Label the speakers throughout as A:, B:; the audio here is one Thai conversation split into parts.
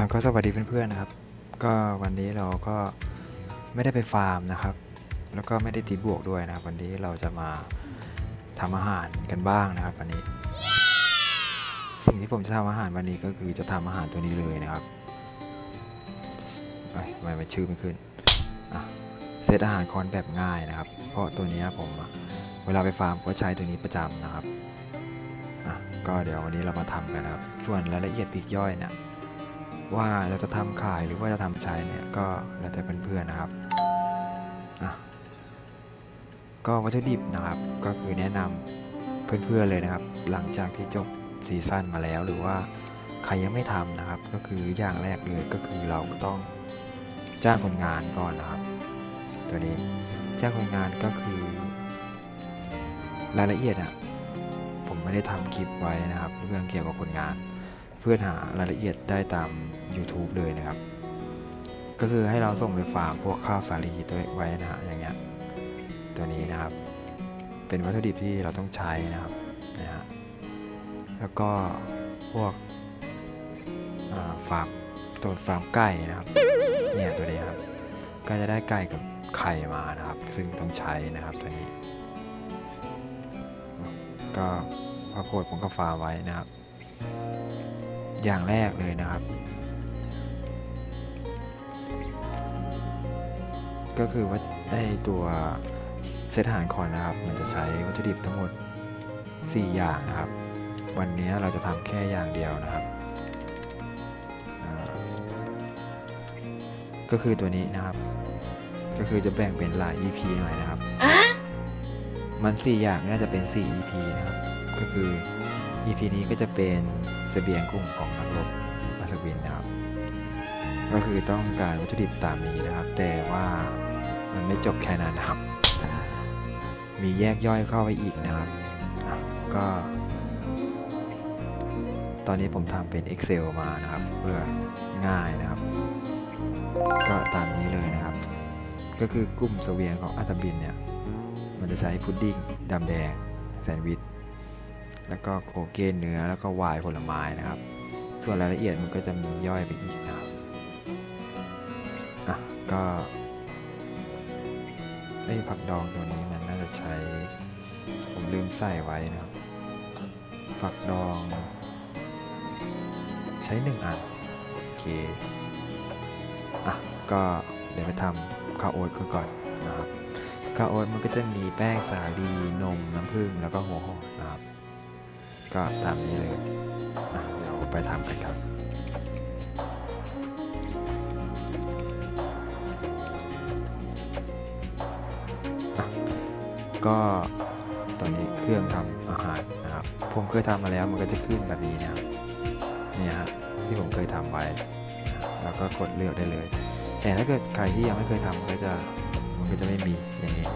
A: อ่าก็สวัสดีเพื่อนๆนะครับ ก็วันนี้เราก็ไม่ได้ไปฟาร์มนะครับ แล้วก็ไม่ได้ตีบวกด้วยนะครับ วันนี้เราจะมาทำอาหารกันบ้างนะครับ วันนี้ สิ่งที่ผมจะทำอาหารวันนี้ก็คือจะทำอาหารตัวนี้เลยนะครับเอ้ทำไมมันชื่อไม่ขึ้นเซตอาหารคอนแบบง่ายนะครับ เพราะตัวนี้ผมเวลาไปฟาร์มก็ใช้ตัวนี้ประจำนะครับก็เดี๋ยววันนี้เรามาทำกันนะครับ ส่วนรายละเอียดปีกย่อยเนี่ย ว่าเราจะทำขายหรือว่าจะทำใช้เนี่ยก็แล้วแต่เพื่อนๆนะครับอะก็วัตถุดิบนะครับก็คือแนะนำเพื่อนๆเลยนะครับ หลังจากที่จบซีซั่นมาแล้วหรือว่าใครยังไม่ทำนะครับ ก็คืออย่างแรกเลยก็คือเราก็ต้องจ้างคนงานก่อนนะครับ ตัวนี้จ้างคนงานก็คือ รายละเอียดอะผมไม่ได้ทำคลิปไว้นะครับ เรื่องเกี่ยวกับคนงาน เพื่อนหารายละเอียดได้ตาม YouTube เลยนะครับ ก็คือให้เราส่งไปฟาร์มพวกข้าวสาลีตัวไว้นะฮะอย่างเงี้ยตัวนี้นะครับ เป็นวัตถุดิบที่เราต้องใช้นะครับนะฮะแล้วก็พวกอ่าฟาร์มตัวฟาร์มไก่นะครับเนี่ยตัวนี้ครับก็จะได้ไก่กับไข่มานะครับ ซึ่งต้องใช้นะครับตัวนี้ ก็พอโพดผมก็ฟาร์มไว้นะครับ อย่างแรกเลยนะครับ ก็คือว่าไอตัวเซตอาหารคอนนะครับ มันจะใช้วัตถุดิบทั้งหมด 4 อย่างนะครับ วันนี้เราจะทำแค่อย่างเดียวนะครับอ่าก็คือตัวนี้นะครับ ก็คือจะแบ่งเป็นหลาย EP หน่อยนะครับ มัน 4 อย่างน่าจะเป็น 4 EP นะครับ ก็คือ EP นี้ก็จะเป็นเสบียงกลุ่มของนักรบอัศวินนะครับ ก็คือต้องการวัตถุดิบตามนี้นะครับ แต่ว่ามันไม่จบแค่นั้นนะครับ มีแยกย่อยเข้าไปอีกนะครับ ก็ ตอนนี้ผมทำเป็น Excel มานะครับ เพื่อง่ายนะครับ ก็ตามนี้เลยนะครับ ก็คือกลุ่มเสบียงของอัศวินเนี่ย มันจะใช้พุดดิ้งดำแดงแซนด์วิช แล้วก็โคเกนเนื้อแล้วก็วน์ผลไม้นะครับ ส่วนรายละเอียดมันก็จะมีย่อยไปอีกนะครับอะก็ไอ้ผักดองตัวนี้มันน่าจะใช้ ผมลืมใส่ไว้นะครับผักดอง ใช้หนึ่งอันโอเคอะก็เดี๋ยวไปทำข้าวโอ๊ตก่อนนะครับข้าวโอ๊ตมันก็จะมีแป้งสาลีนมน้ำผึ้งแล้วก็หัวหอมนะครับ ก็ตามนี้เลยเดี๋ยวไปทำกันครับก็ตอนนี้เครื่องทำอาหารนะครับ ผมเคยทำมาแล้วมันก็จะขึ้นแบบนี้นะครับนี่ฮะที่ผมเคยทำไว้ แล้วก็กดเลือกได้เลย แต่ถ้าเกิดใครที่ยังไม่เคยทำก็จะมันก็จะไม่มีอย่างนี้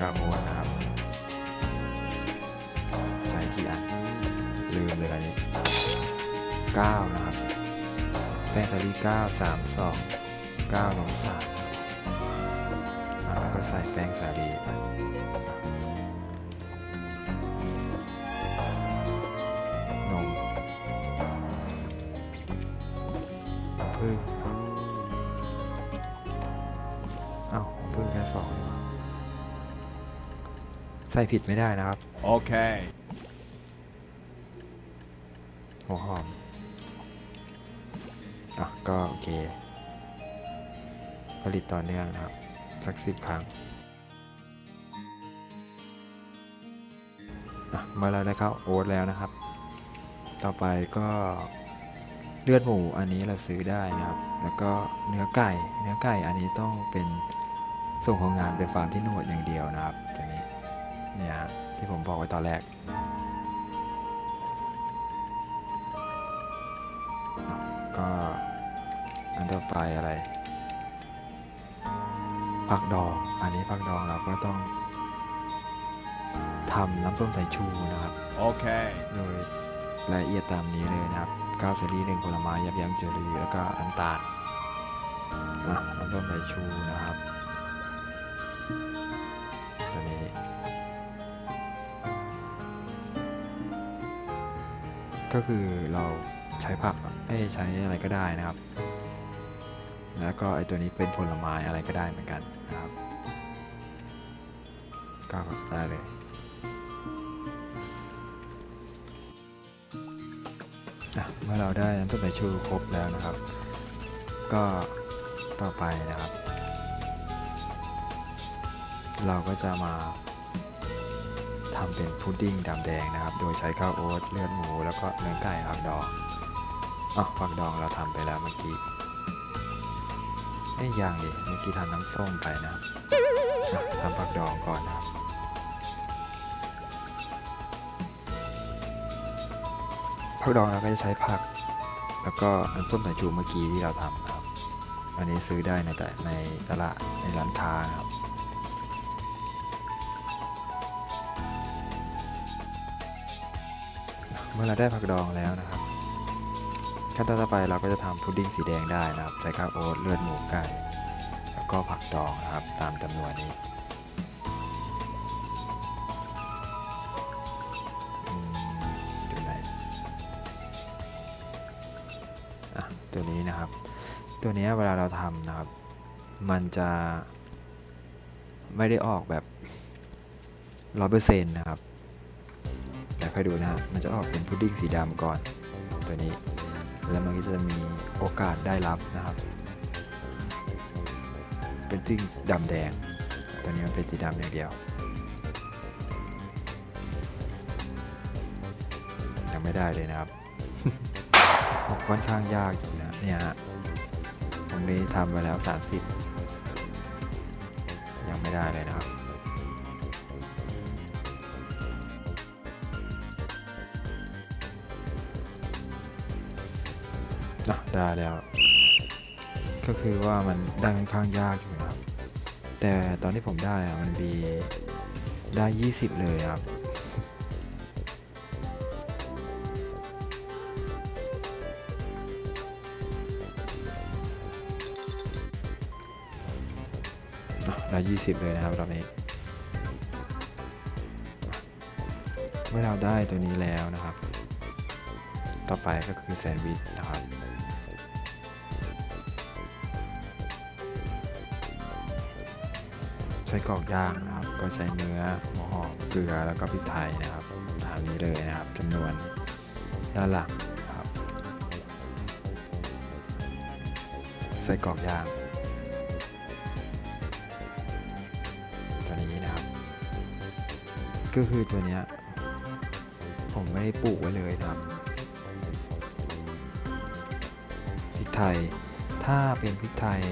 A: 9โวนะครับ ใส่กี่อัน ลืมเลยอันนี้ 9 นะครับ แบตเตอรี่9 3 2 9ลบ3แล้วก็ใส่แป้งสาลีไป ใส่ผิดไม่ได้นะครับ
B: Okay.
A: หัวหอมอะก็โอเค ผลิตต่อเนื่องนะครับ สักสิบครั้งอะเมื่อเราได้เข้าโอ๊ตแล้วนะครับ ต่อไปก็เลือดหมูอันนี้เราซื้อได้นะครับ แล้วก็เนื้อไก่ เนื้อไก่อันนี้ต้องเป็นส่งของงานไปฟาร์มที่หนวดอย่างเดียวนะครับตัวนี้ เนี่ยฮะที่ผมบอกไว้ตอนแรก ก็อันต่อไปอะไรผักดอง อันนี้ผักดองเราก็ต้องทำน้ำส้มสายชูนะครับ
B: Okay.
A: โดยรายละเอียดตามนี้เลยนะครับก้าวสาลีหนึ่งผลไม้ยับยั้งเจอรีแล้วก็น้ำตาลอะน้ำส้มสายชูนะครับ ก็คือเราใช้ผักไม่ใช้อะไรก็ได้นะครับ แล้วก็ไอตัวนี้เป็นผลไม้อะไรก็ได้เหมือนกันนะครับก็ได้เลยเมื่อเราได้น้ำส้มสายชูครบแล้วนะครับ ก็ต่อไปนะครับ เราก็จะมา ทำเป็นพุดดิ้งดำแดงนะครับ โดยใช้ข้าวโอ๊ตเลือดหมู แล้วก็เนื้อไก่ผักดองอ๋อผักดองเราทำไปแล้วเมื่อกี้ไอ้ยยังดิเมื่อกี้ทำน้ำส้มไปนะครับทำผักดองก่อนนะครับผักดองเราก็จะใช้ผัก แล้วก็น้ำส้มสายชูเมื่อกี้ที่เราทำนะครับ อันนี้ซื้อได้ในแต่ในตลาดในร้านค้านะครับ เมื่อเราได้ผักดองแล้วนะครับ ขั้นตอนต่อไปเราก็จะทำพุดดิ้งสีแดงได้นะครับใช้ข้าวโอ๊ตเลือดหมูไก่แล้วก็ผักดองนะครับตามจำนวนนี้ดูไหนอะตัวนี้นะครับ ตัวนี้เวลาเราทำนะครับ มันจะไม่ได้ออกแบบร้อยเปอร์เซ็นต์นะครับ ค่อยดูนะฮะมันจะออกเป็นพุดดิ้งสีดำก่อนตัวนี้ แล้วมันก็จะมีโอกาสได้รับนะครับเป็นพุดดิ้งดำแดงตัวนี้มันเป็นสีดำอย่างเดียวยังไม่ได้เลยนะครับค่อนข้างยากอยู่นะเนี่ยฮะผมนี้ทำไปแล้ว 30 ยังไม่ได้เลยนะครับ อะได้แล้ว ก็คือว่ามันได้ค่อนข้างยากอยู่นะครับ แต่ตอนที่ผมได้อะมันมีได้ 20 เลยครับได้20 เลยนะครับรอบนี้ เมื่อเราได้ตัวนี้แล้วนะครับ ต่อไปก็คือแซนด์วิชนะครับ ใช้กรอกย่างนะครับ ก็ใช้เนื้อหัวหอมเกลือแล้วก็พริกไทยนะครับตามนี้เลยนะครับจำนวนด้านหลังนะครับใส่กรอกย่างตัวนี้นะครับ ก็คือตัวเนี้ยผมไม่ได้ปลูกไว้เลยนะครับพริกไทยถ้าเป็นพริกไทย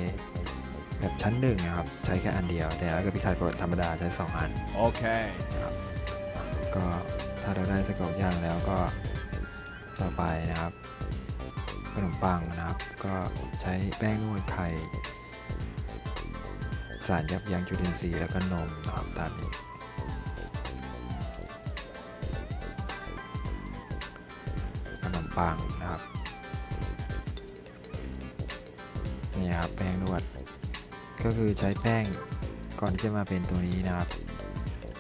A: แบบชั้นหนึ่งนะครับใช้แค่อันเดียว แต่ถ้าเกิดพริกไทยธรรมดาใช้สองอัน
B: Okay.
A: นะครับก็ถ้าเราได้ไส้กรอกย่างแล้วก็ต่อไปนะครับขนมปังนะครับ ก็ใช้แป้งนวดไข่สารยับยั้งจุลินทรีย์แล้วก็นมนะครับตามนี้ขนมปังนะครับนี่ครับแป้งนวด ก็คือใช้แป้งก่อนที่จะมาเป็นตัวนี้นะครับ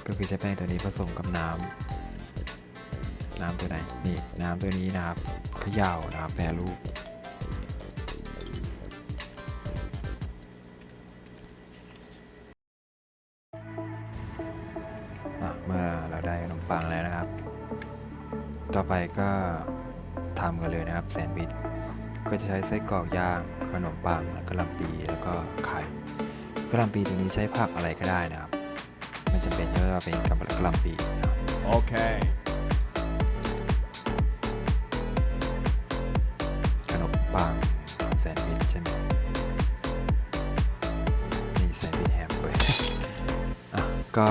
A: ก็คือใช้แป้งตัวนี้ผสมกับน้ำน้ำตัวไหนนี่น้ำตัวนี้นะครับเขย่านะครับแปรรูปเมื่อเราได้ขนมปังแล้วนะครับ ต่อไปก็ทำกันเลยนะครับแซนด์วิช ก็จะใช้ไส้กรอกย่างขนมปังแล้วก็ลำปีแล้วก็ไข่กระห ลำปีตัวนี้ใช้ผักอะไรก็ได้นะครับ มันจะเป็นก็เป็นกระหลำปีนะครับ
B: Okay.
A: ขนมปังแซนด์วิชใช่ไหมมีแซนด์วิชแฮมด้วยอะก็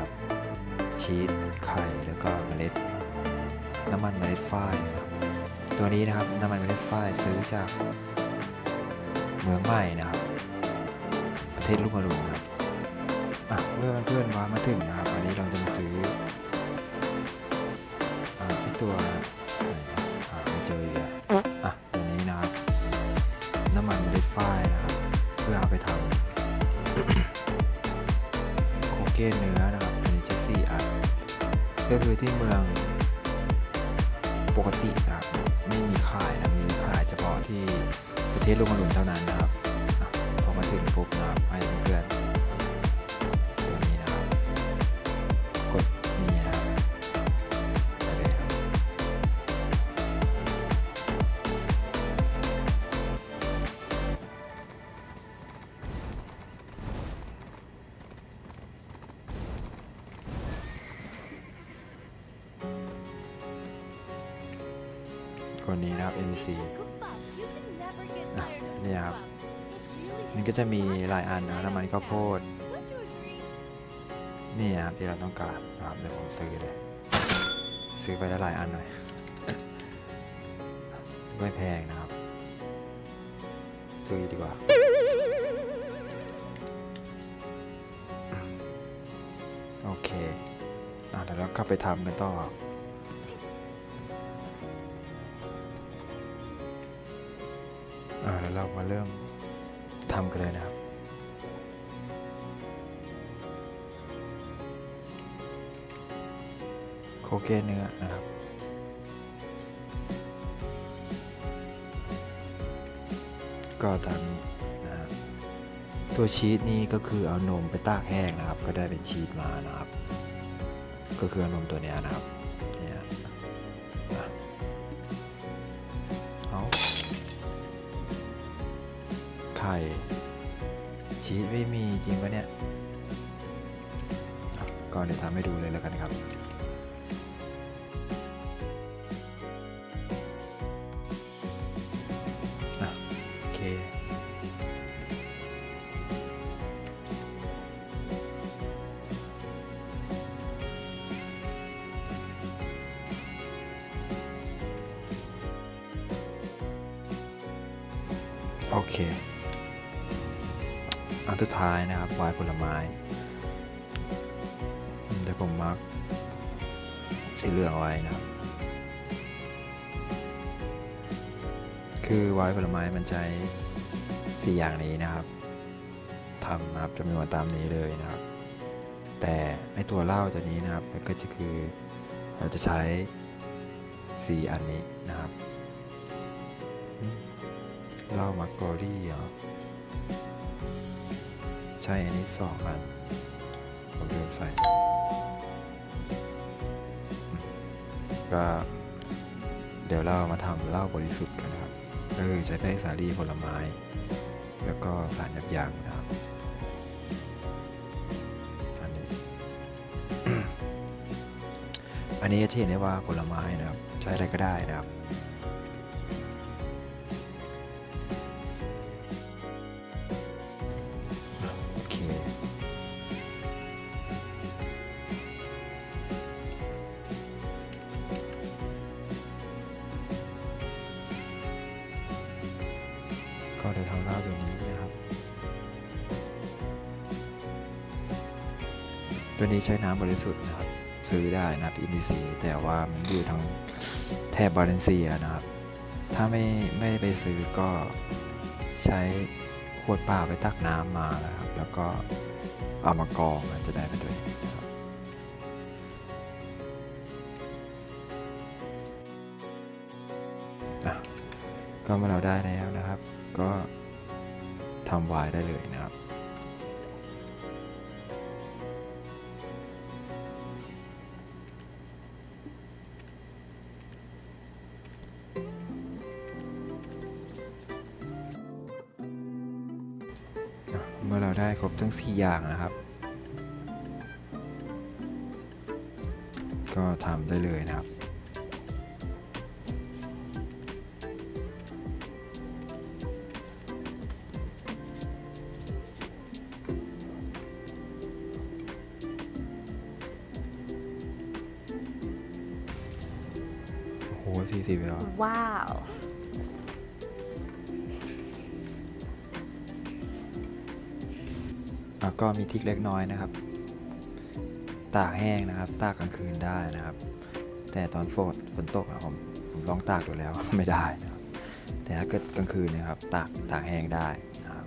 A: นะครับชีสไข่แล้วก็เมล็ด น้ำมันเมล็ดฝ้ายนะครับตัวนี้นะครับน้ำมันเมล็ดฝ้ายซื้อจากเมืองใหม่นะครับ ประเทศลูกอรุณนะครับอะเมื่อเพื่อนๆว้ามาถึงนะครับวันนี้เราจะมาซื้ออ่าตัว ถึงปุ๊บนะครับให้เพื่อน จะมีหลายอันนะน้ำมันข้าวโพดนี่นะครับที่เราต้องการนะครับเดี๋ยวผมซื้อเลย ซื้อไปได้หลายอันหน่อยไม่แพงนะครับ ซื้อดีกว่า โอเคอะเดี๋ยวเรากลับไปทำกันต่ออ่าแล้วเรามาเริ่ม ทำกันเลยนะครับ โคเก้เนื้อนะครับ ก็ตามนี้นะครับตัวชีสนี่ก็คือเอานมไปตากแห้งนะครับ ก็ได้เป็นชีสมานะครับ ก็คือเอานมตัวนี้นะครับเนี่ย ไข่ชีสไม่มีจริงปะเนี่ยก็เดี๋ยวทำให้ดูเลยแล้วกันครับโอเคโอเค อันสุดท้ายนะครับวายผลไม้เดี๋ยวผมมาร์กสีเหลืองไว้นะครับ คือวายผลไม้มันใช้สี่อย่างนี้นะครับทำนะครับจำนวนตามนี้เลยนะครับ แต่ไอตัวเหล้าตัวนี้นะครับมันก็จะคือเราจะใช้สี่อันนี้นะครับเหล้ามักกอรี่เหรอ ใช่อันนี้สองอันผมลืมใส่ ก็เดี๋ยวเรามาทำเหล้าบริสุทธิ์กันนะครับก็คือใช้แป้งสาลีผลไม้ แล้วก็สารยับยั้งนะครับอันนี้ อันนี้จะเห็นได้ว่าผลไม้นะครับ ใช้อะไรก็ได้นะครับ ตัวนี้ใช้น้ำบริสุทธิ์นะครับ ซื้อได้นะครับอินดีซีแต่ว่ามันอยู่ทางแถบบาเลนเซียนะครับ ถ้าไม่ไม่ไปซื้อก็ใช้ขวดเปล่าไปตักน้ำมานะครับ แล้วก็เอามากรองมันจะได้เป็นตัวนี้นะก็เมื่อเราได้แล้วนะครับ ก็ทำไวายได้เลยนะ มื่อเราได้ครบทั้ง 4 อย่างนะครับ ก็ทำได้เลยนะครับ มีทิกเล็กน้อยนะครับ ตากแห้งนะครับ ตากกลางคืนได้นะครับ แต่ตอนฝนฝนตกผมผมลองตากดูแล้วไม่ได้นะครับแต่ถ้าเกิดกลางคืนนะครับ ตากตากแห้งได้นะครับ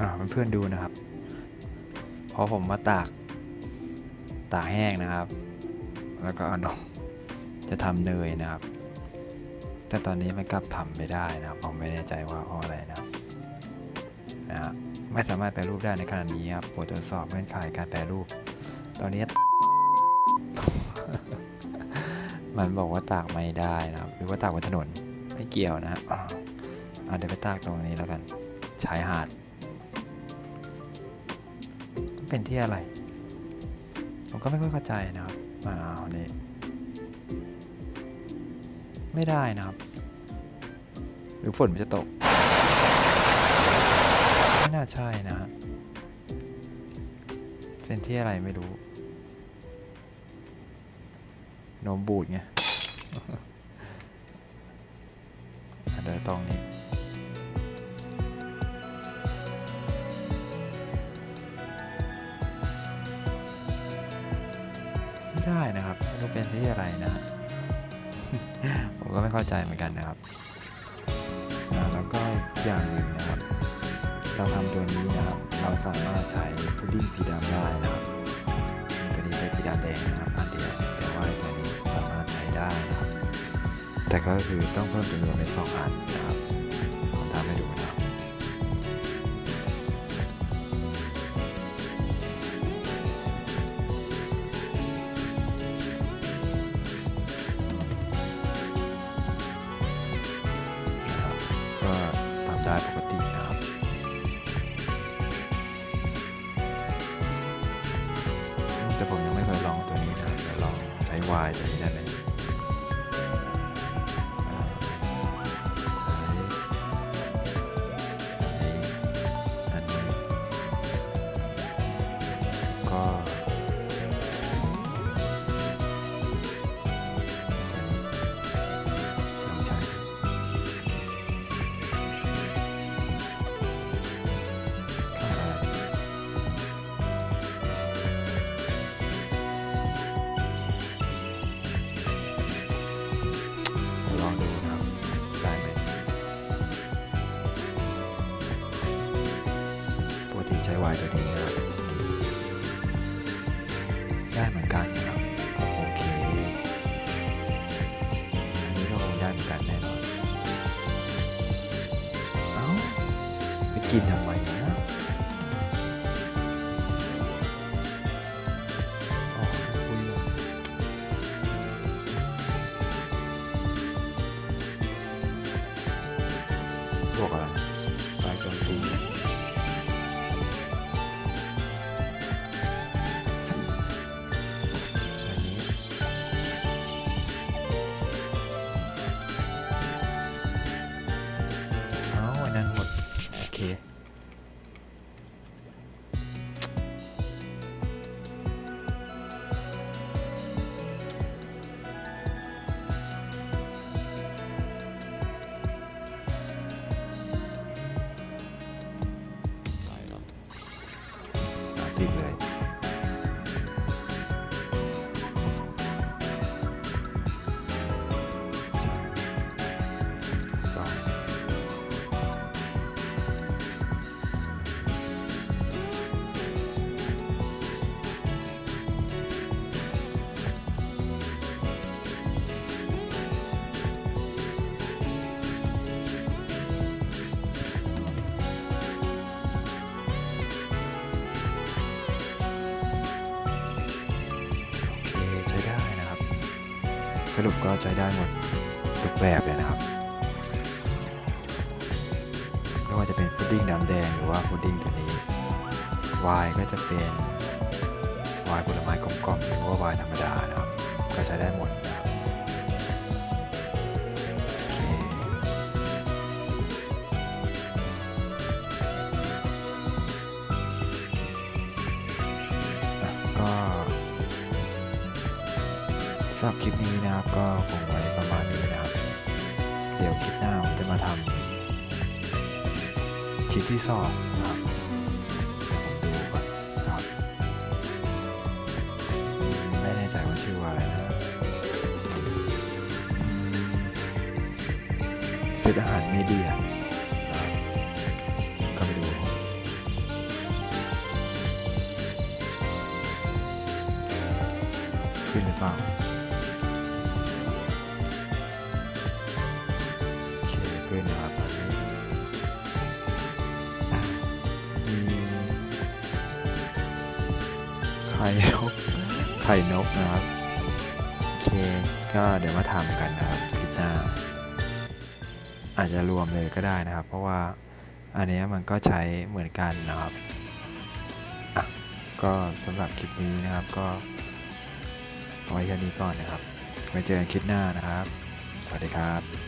A: อ่าเพื่อนๆดูนะครับพอผมมาตากตากแห้งนะครับ แล้วก็เอานมจะทำเนยนะครับ แต่ตอนนี้มันกลับทำไม่ได้นะครับผมไม่แน่ใจว่าเพราะอะไรนะครับ ไม่สามารถแปรรูปได้ในขณะนี้ครับโปรดตรวจสอบเงื่อนไขการแปรรูป ตอนนี้ มันบอกว่าตากไม่ได้นะครับ หรือว่าตากบนถนนไม่เกี่ยวนะฮะอ่าอะเดี๋ยวไปตากตรงนี้แล้วกันชายหาด เป็นที่อะไร ผมก็ไม่ค่อยเข้าใจนะครับมะนาวนี่ไม่ได้นะครับ หรือฝนมันจะตก ไม่น่าใช่นะฮะเป็นที่อะไรไม่รู้นมบูดไงเดี๋ยวตรงนี้ไม่ได้นะครับไม่รู้เป็นที่อะไรนะ ผมก็ไม่เข้าใจเหมือนกันนะครับแล้วก็อย่างหนึ่งนะครับ เราทำตัวนี้นะครับ เราสามารถใช้พุดดิ้งสีดำได้นะครับ ตัวนี้ใช้สีดำแดงนะครับอันเดียวแต่ว่าตัวนี้สามารถใช้ได้นะครับ แต่ก็คือต้องเพิ่มจำนวนเป็นสองอันนะครับ องใก รุปก็ใช้ได้หมดทุกแบบเลยนะครับไม่ว่าจะเป็นพุดดิ้งน้ำแดงหรือว่าพุดดิ้งตัวนี้วายก็จะเป็นวายผลไม้กลมๆหรือว่าวายธรรมดานะครับก็ใช้ได้หมด หรับคลิปนี้นะครับก็คงไว้ประมาณนี้นะครับ เดี๋ยวคลิปหน้าผมจะมาทำคลิปที่สองนะครับเดี๋ยวผมดูก่อนครับไม่แน่ใจว่าชื่อว่าอะไรนะเซตอาหารมีเดียนะครับก็ไปดูขึ้นหรือเปล่า นกไข่นกนะครับ โอเค ก็เดี๋ยวมาทำกันนะครับคลิปหน้า อาจจะรวมเลยก็ได้นะครับ เพราะว่าอันเนี้ยมันก็ใช้เหมือนกันนะครับอะก็สำหรับคลิปนี้นะครับก็ไว้แค่นี้ก่อนนะครับไว้เจอกันคลิปหน้านะครับ สวัสดีครับ